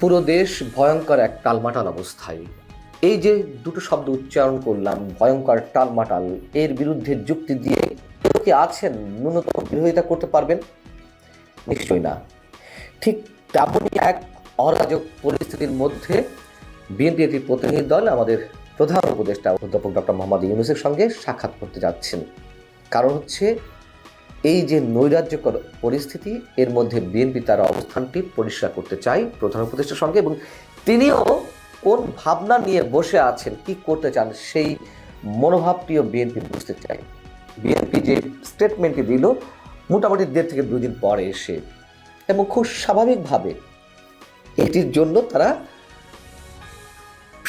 পুরো দেশ ভয়ঙ্কর এক টালমাটাল অবস্থায়। এই যে দুটো শব্দ উচ্চারণ করলাম, ভয়ঙ্কর টালমাটাল, এর বিরুদ্ধে যুক্তি দিয়ে কেউ কি আছেন? ন্যূনতম বিরোধিতা করতে পারবেন? নিশ্চয়ই না। ঠিক তেমনই এক অরাজক পরিস্থিতির মধ্যে বিএনপি একটি প্রতিনিধি দল, আমাদের প্রধান উপদেষ্টা অধ্যাপক ডক্টর মোহাম্মদ ইউনুসের সঙ্গে সাক্ষাৎ করতে যাচ্ছেন। কারণ হচ্ছে এই যে নৈরাজ্যকর পরিস্থিতি, এর মধ্যে বিএনপি তার অবস্থানটি পরিষ্কার করতে চাই প্রধান উপদেষ্টার সঙ্গে এবং তিনিও কোন ভাবনা নিয়ে বসে আছেন, কি করতে চান সেই মনোভাবটিও বিএনপি বুঝতে চাই বিএনপি যে স্টেটমেন্টটি দিল, মোটামুটি দেড় থেকে দুই দিন পরে এসে এবং খুব স্বাভাবিকভাবে এটির জন্য তারা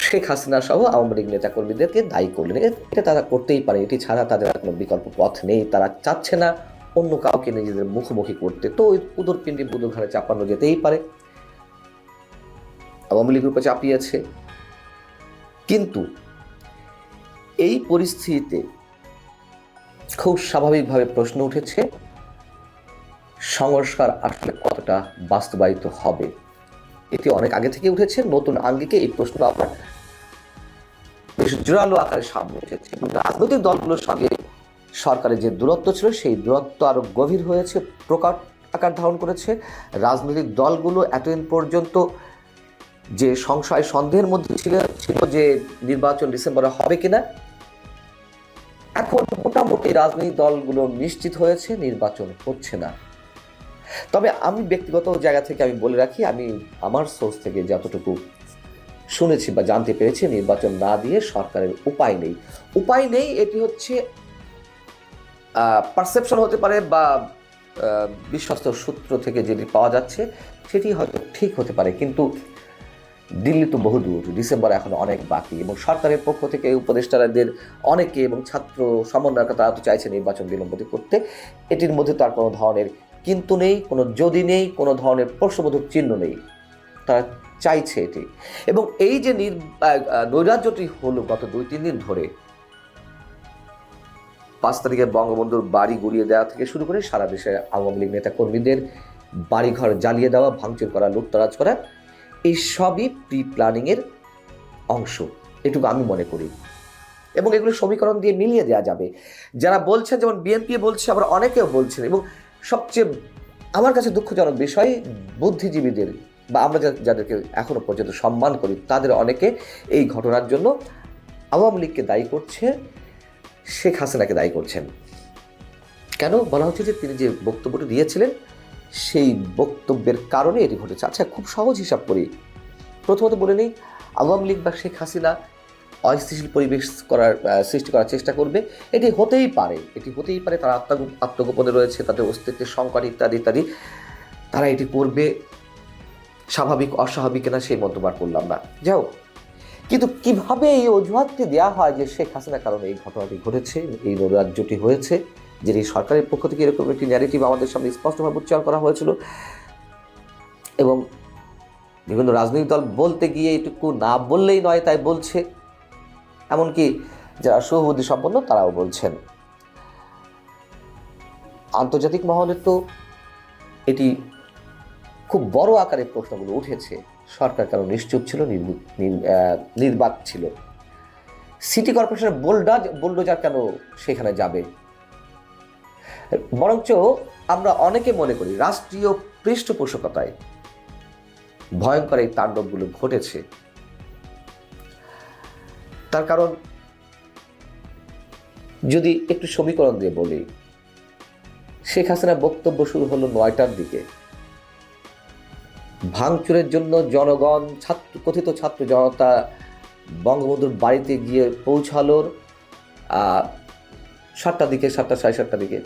শেখ হাসিনা সহ আওয়ামী লীগ নেতাকর্মীদেরকে দায়ী করলেন। এটা তারা করতেই পারে, এটি ছাড়া তাদের কোনো বিকল্প পথ নেই, তারা চাচ্ছে না অন্য কাউকে নিজেদের মুখোমুখি করতে, তো ওই উদর পিণ্ডি বুদুর ঘরে চাপানো যেতেই পারে। আওয়ামী লীগ রূপে চাপিয়েছে। কিন্তু এই পরিস্থিতিতে খুব স্বাভাবিকভাবে প্রশ্ন উঠেছে, সংস্কার আসলে কতটা বাস্তবায়িত হবে? এটি অনেক আগে থেকে উঠেছে, নতুন আঙ্গিকে এই প্রশ্ন আবার বেশ জোরালো আকারে সামনে এসেছে। রাজনৈতিক দলগুলোর সঙ্গে সরকারের যে দূরত্ব ছিল, সেই দূরত্ব আরও গভীর হয়েছে প্রকার আকার ধারণ করেছে। রাজনৈতিক দলগুলো এতদিন পর্যন্ত যে সংশয় সন্দেহের মধ্যে ছিল ছিল যে নির্বাচন ডিসেম্বরে হবে কিনা, এখন মোটামুটি রাজনৈতিক দলগুলো নিশ্চিত হয়েছে, নির্বাচন হচ্ছে না। তবে আমি ব্যক্তিগত জায়গা থেকে আমি বলে রাখি, আমি আমার সোর্স থেকে যতটুকু শুনেছি বা জানতে পেরেছি, নির্বাচন না দিয়ে সরকারের উপায় নেই। উপায় নেই, এটি হচ্ছে পারসেপশন হতে পারে বা বিশ্বস্ত সূত্র থেকে যেটি পাওয়া যাচ্ছে সেটি হয়তো ঠিক হতে পারে। কিন্তু দিল্লি তো বহু দূর ডিসেম্বর এখন অনেক বাকি এবং সরকারের পক্ষ থেকে উপদেষ্টাদের অনেকে এবং ছাত্র সমন্বয়করা তারা তো চাইছে নির্বাচন বিলম্বিত করতে। এটির মধ্যে তার কোনো ধরনের কিন্তু নেই কোনো যদি নেই কোনো ধরনের প্রশ্নবোধক চিহ্ন নেই। তারা চাইছে এটি। এবং এই যে নির আহ, আহ, নৈরাজ্যটি হলো গত দুই তিন দিন ধরে পাঁচ তারিখে বঙ্গবন্ধুর বাড়ি গুড়িয়ে দেওয়া থেকে শুরু করে সারা দেশের আওয়ামী লীগ নেতা কর্মীদের বাড়িঘর জ্বালিয়ে দেওয়া, ভাঙচুর করা, লুটতরাজ করা, এই সবই প্রি প্ল্যানিংয়ের অংশ। এটুকু আমি মনে করি। এবং এগুলো সমীকরণ দিয়ে মিলিয়ে দেওয়া যাবে। যারা বলছে, যেমন বিএনপি বলছে, আবার অনেকেও বলছেন, এবং সবচেয়ে আমার কাছে দুঃখজনক বিষয়, বুদ্ধিজীবীদের বা আমরা যাদেরকে এখনও পর্যন্ত সম্মান করি, তাদের অনেকে এই ঘটনার জন্য আওয়ামী লীগকে দায়ী করছে। শেখ হাসিনাকে দায়ী করছেন। কেন? বলা হচ্ছে যে তিনি যে বক্তব্যটি দিয়েছিলেন, সেই বক্তব্যের কারণে এটি ঘটেছে। আচ্ছা খুব সহজ হিসাব করি। প্রথমত বলে নেই, আওয়ামী লীগ বা শেখ হাসিনা অস্থিতিশীল পরিবেশ করার সৃষ্টি করার চেষ্টা করবে। এটি হতেই পারে, এটি হতেই পারে, তারা আত্মগো- আত্মগোপনে রয়েছে, তাদের অস্তিত্বের সংকট ইত্যাদি ইত্যাদি। তারা এটি করবে স্বাভাবিক, অস্বাভাবিক কিনা সেই মন্তব্য করলাম না। যাও কিন্তু কীভাবে এই অজুহাতটি দেওয়া হয় যে শেখ হাসিনার কারণে এই ঘটনাটি ঘটেছে, এই রাজ্যটি হয়েছে যে এই সরকারের পক্ষ থেকে এরকম একটি ন্যারেটিভ আমাদের সামনে স্পষ্টভাবে উচ্চারণ করা হয়েছিল এবং বিভিন্ন রাজনৈতিক দল বলতে গিয়ে এটুকু না বললেই নয়, তাই বলছে। এমনকি যারা সুবুদ্ধি সম্পন্ন, তারাও বলছেন। আন্তর্জাতিক মহলে তো এটি খুব বড় আকারে প্রশ্নগুলো উঠেছে। সরকার কেন নিশ্চুপ ছিল, নির্বু- নির্বাক ছিল? সিটি কর্পোরেশনের বোল্ডাজ, বোল্ডোজার কেন সেখানে যাবে? বরঞ্চ আমরা অনেকে মনে করি রাষ্ট্রীয় পৃষ্ঠপোষকতায় ভয়ঙ্কর এই তাণ্ডবগুলো ঘটেছে। তার কারণ, যদি একটু সমীকরণ দিয়ে বলি, শেখ হাসিনার বক্তব্য শুরু হলো নয়টার দিকে। ভাঙচুরের জন্য জনগণ, ছাত্র, কথিত ছাত্র জনতা বঙ্গবন্ধুর বাড়িতে গিয়ে পৌঁছালোর সাতটার দিকে, সাতটা, সাড়ে সাতটার দিকে।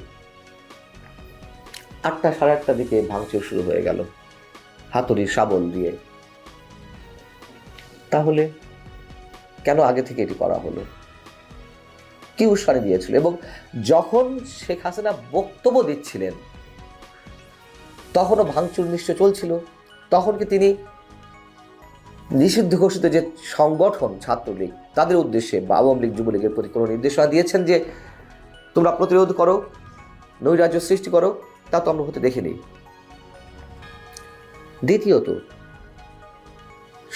আটটা, সাড়ে আটটার দিকে ভাঙচুর শুরু হয়ে গেল হাতুড়ি শাবল দিয়ে। তাহলে কেন আগে থেকে এটি করা হলো? কি উস্কানি দিয়েছিল? এবং যখন শেখ হাসিনা বক্তব্য দিচ্ছিলেন, তখনও ভাঙচুর নিশ্চয় চলছিল? তখন কি তিনি নিষিদ্ধ ঘোষিত যে সংগঠন ছাত্রলীগ, তাদের উদ্দেশ্যে বা আওয়ামী লীগ যুবলীগের প্রতি কোনো নির্দেশনা দিয়েছেন যে তোমরা প্রতিরোধ করো, নৈরাজ্য সৃষ্টি করো, তা তো আমরা হতে দেখিনি। দ্বিতীয়ত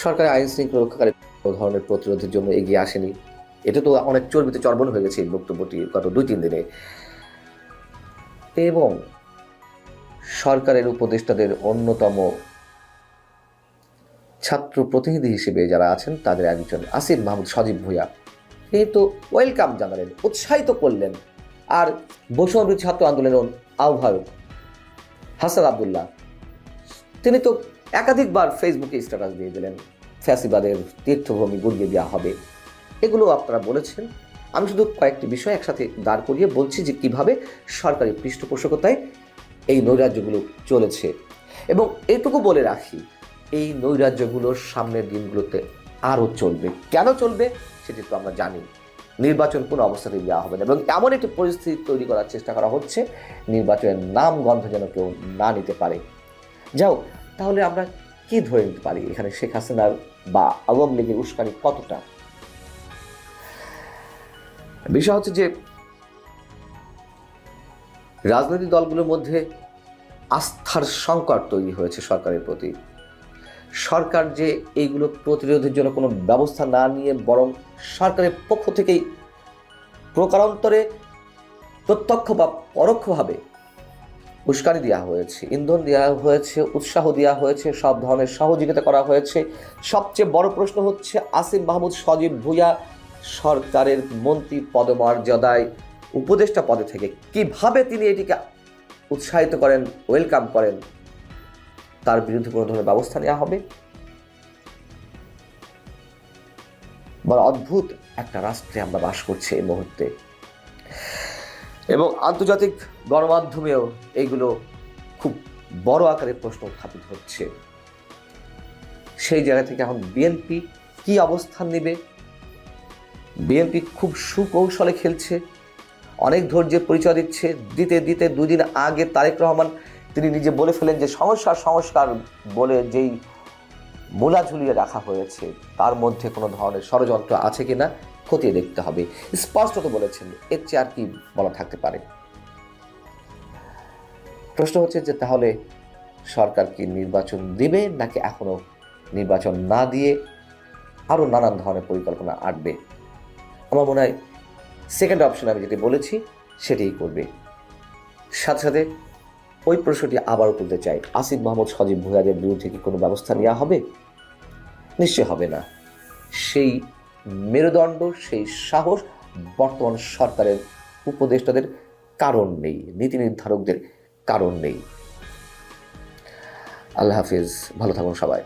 সরকারি আইন শৃঙ্খলা রক্ষাকারী কোনো ধরনের প্রতিরোধের জন্য এগিয়ে আসেনি। এটা তো অনেক চর্বিতে চর্বণ হয়ে গেছে এই বক্তব্যটি গত দুই তিন দিনে। এবং সরকারের উপদেষ্টাদের অন্যতম ছাত্র প্রতিনিধি হিসেবে যারা আছেন, তাদের একজন আসিফ মাহমুদ সজীব ভূঁইয়া। তিনি তো ওয়েলকাম জানালেন, উৎসাহিত করলেন। আর বৈষম্য ছাত্র আন্দোলনের আহ্বায়ক হাসান আবদুল্লাহ, তিনি তো একাধিকবার ফেসবুকে স্ট্যাটাস দিয়ে দিলেন, ফ্যাসিবাদের তীর্থভূমি গুড়িয়ে দেওয়া হবে। এগুলো আপনারা বলেছেন। আমি শুধু কয়েকটি বিষয় একসাথে দাঁড় করিয়ে বলছি যে কীভাবে সরকারি পৃষ্ঠপোষকতায় এই নৈরাজ্যগুলো চলেছে। এবং এটুকু বলে রাখি এই নৈরাজ্যগুলো সামনের দিনগুলোতে আরও চলবে। কেন চলবে সেটি তো আমরা জানি। নির্বাচন কোনো অবস্থাতেই দেওয়া হবে না এবং এমন একটি পরিস্থিতি তৈরি করার চেষ্টা করা হচ্ছে। নির্বাচনের নাম গন্ধ যেন কেউ না নিতে পারে। যাও তাহলে আমরা কি ধরে নিতে পারি? এখানে শেখ হাসিনার বা আওয়ামী লীগের উস্কানি কতটা? বিষয় হচ্ছে যে, রাজনৈতিক দলগুলোর মধ্যে আস্থার সংকট তৈরি হয়েছে সরকারের প্রতি। সরকার যে এইগুলো প্রতিরোধের জন্য কোনো ব্যবস্থা না নিয়ে বরং সরকারের পক্ষ থেকেই প্রকারান্তরে প্রত্যক্ষ বা পরোক্ষভাবে উস্কানি দেওয়া হয়েছে, ইন্ধন দেওয়া হয়েছে, উৎসাহ দেওয়া হয়েছে, সব ধরনের সহযোগিতা করা হয়েছে। সবচেয়ে বড় প্রশ্ন হচ্ছে, আসিম মাহমুদ সজীব ভুইয়া সরকারের মন্ত্রী পদমর্যাদায় উপদেষ্টা পদে থেকে কীভাবে তিনি এটিকে উৎসাহিত করেন, ওয়েলকাম করেন? তার বিরুদ্ধে কোনো ধরনের ব্যবস্থা নেওয়া হবে। বড় অদ্ভুত একটা রাষ্ট্রে আমরা বাস করছি এই মুহূর্তে। এবং আন্তর্জাতিক গণমাধ্যমেও এইগুলো খুব বড় আকারে প্রশ্ন উত্থাপিত হচ্ছে। সেই জায়গা থেকে এখন বিএনপি কি অবস্থান নেবে? বিএনপি খুব সুকৌশলে খেলছে। অনেক ধৈর্যের পরিচয় দিচ্ছে। দিতে দিতে দুদিন আগে তারেক রহমান তিনি নিজে বলে ফেলেন যে সংস্কার সংস্কার বলে যেই মূলা ঝুলিয়ে রাখা হয়েছে, তার মধ্যে কোনো ধরনের ষড়যন্ত্র আছে কিনা খতিয়ে দেখতে হবে। স্পষ্টত বলেছেন, এর চেয়ে আর কি বলা থাকতে পারে। প্রশ্ন হচ্ছে যে তাহলে সরকার কি নির্বাচন দিবে, নাকি এখনও নির্বাচন না দিয়ে আরও নানান ধরনের পরিকল্পনা আঁটবে? আমার মনে হয় সেকেন্ড অপশন আমি যেটি বলেছি, সেটিই করবে। সাথে সাথে ওই প্রশ্নটি আবারও তুলতে চাই। আসিফ মাহমুদ, সজীব ভুয়াদের বিরুদ্ধে কি কোনো ব্যবস্থা নেওয়া হবে? নিশ্চয় হবে না। সেই মেরুদণ্ড, সেই সাহস বর্তমান সরকারের উপদেষ্টাদের কারণ নেই, নীতি নির্ধারকদের কারণ নেই। আল্লাহ হাফিজ। ভালো থাকুন সবাই।